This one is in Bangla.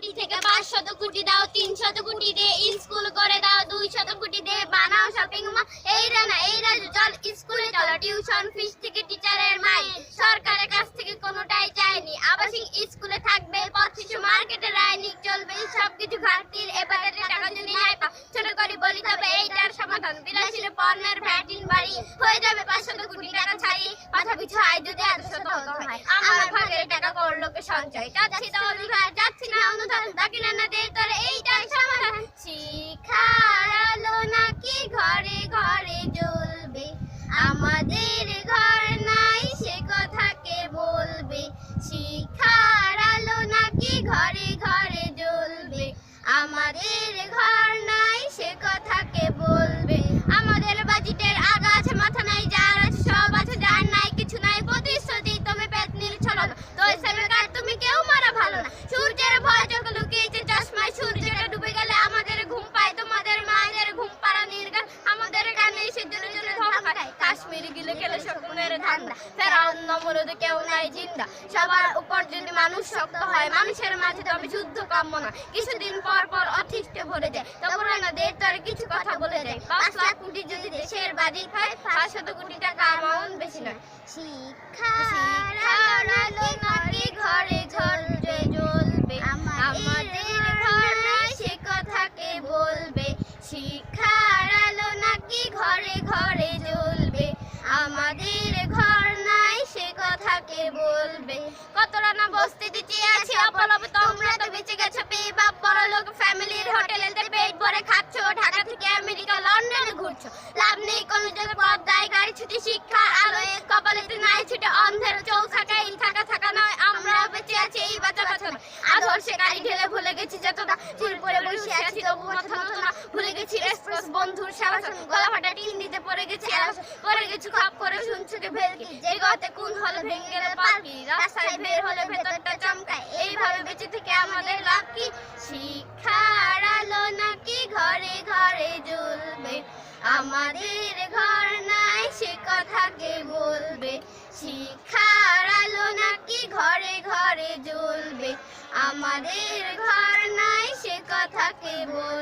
কোটি থেকে পাঁচ শত কোটি দাও, তিন শত কোটি দিয়ে স্কুল করে দাও, দুই শত কোটি দিয়ে বানাও শপিং মল এই রানা এই রাজু, চল স্কুলে চলো। টিউশন ফিস থেকে টিচারের মাই সরকারের কাছ থেকে কোনোটাই চাইনি। আবাসিক স্কুলে থাকবে, পথ শিশু মার্কেটে রায়নিক চলবে সবকিছু ঘাটতির। এবারে টাকা যদি নাই পাও, ছোট করে বলি তবে এইটার সমাধান। বিলাসীর পণ্যের ভ্যাটিন বাড়ি, হয়ে যাবে পাঁচশত কোটি টাকা ছাড়ি। মাথা পিছু আয় যদি শত হয়। আমার ভাগের টাকা করলোকে সঞ্চয়। যাচ্ছি তো অনুধার যাচ্ছি নানা দে তোর এইটাই সমাধান শিখার আলো নাকি ঘরে ঘরে জ্বলবে আমাদের ঘর নাই সে কথাকে বলবে শিখার আলো নাকি ঘরে? গেলে শকুনের ধান্দা। ফেরাউন নমরুদ কেউ নাই জিন্দা। সবার উপর যদি মানুষ শক্ত হয় মানুষের মাঝে তবে যুদ্ধ কাম্য না। কিছুদিন পর পর অতিষ্ঠ ভরে যায়। তখন না দের তার কিছু কথা বলে যায়। পাঁচ লাখ কোটি যদি দেশের বাজি খায় পাঁচশত কোটি টাকা অ্যামাউন্ট বেশি নয়। নাকি ঘরে ঘরে জ্বলবে আমাদের ঘর নাই সে কথা কে বলবে। শিক্ষার আলো নাকি ঘরে ঘরে বলবে কত রানা বসতে দিতে আছি, অপলবে তোমরা তো বেঁচে গেছো পেয়ে বাপ, বড় লোক, ফ্যামিলির হোটেলেতে পেট ভরে খাচ্ছো, ঢাকা থেকে আমেরিকা, লন্ডনে ঘুরছো। লাভ নেই কোনো জায়গায় পর্দায়, গাড়ি ছুটি, শিক্ষা আলোয় কপালেতে নাই ছুটে, অন্ধের চৌথাকায় থাকা থাকা নয় আমরা বেঁচে আছি, এই বাঁচা বাঁচা নয়। সে গাড়ি ঢেলে ভুলে গেছি যতটা, চুল পরে বসে আছি তবু মতো না ভুলে গেছি, এক্সপ্রেস বন্ধুর সাবাস গলা ফাটা গেছি পড়ে গেছি, খপ করে শুনছুকে ভেলকি যে গতে কোন হলে ভেঙে গেলে পালকি রাস্তায় বের হলে ভেতরটা চমকায়। এইভাবে বেঁচে থেকে আমাদের লাভ কি? শিক্ষার আলো নাকি ঘরে ঘরে জ্বলবে? আমাদের ঘর নাই, সে কথা কে বলবে? শিক্ষার আলো নাকি ঘরে ঘরে জ্বলবে? আমাদের ঘর নাই, সে কথা কে বলবে?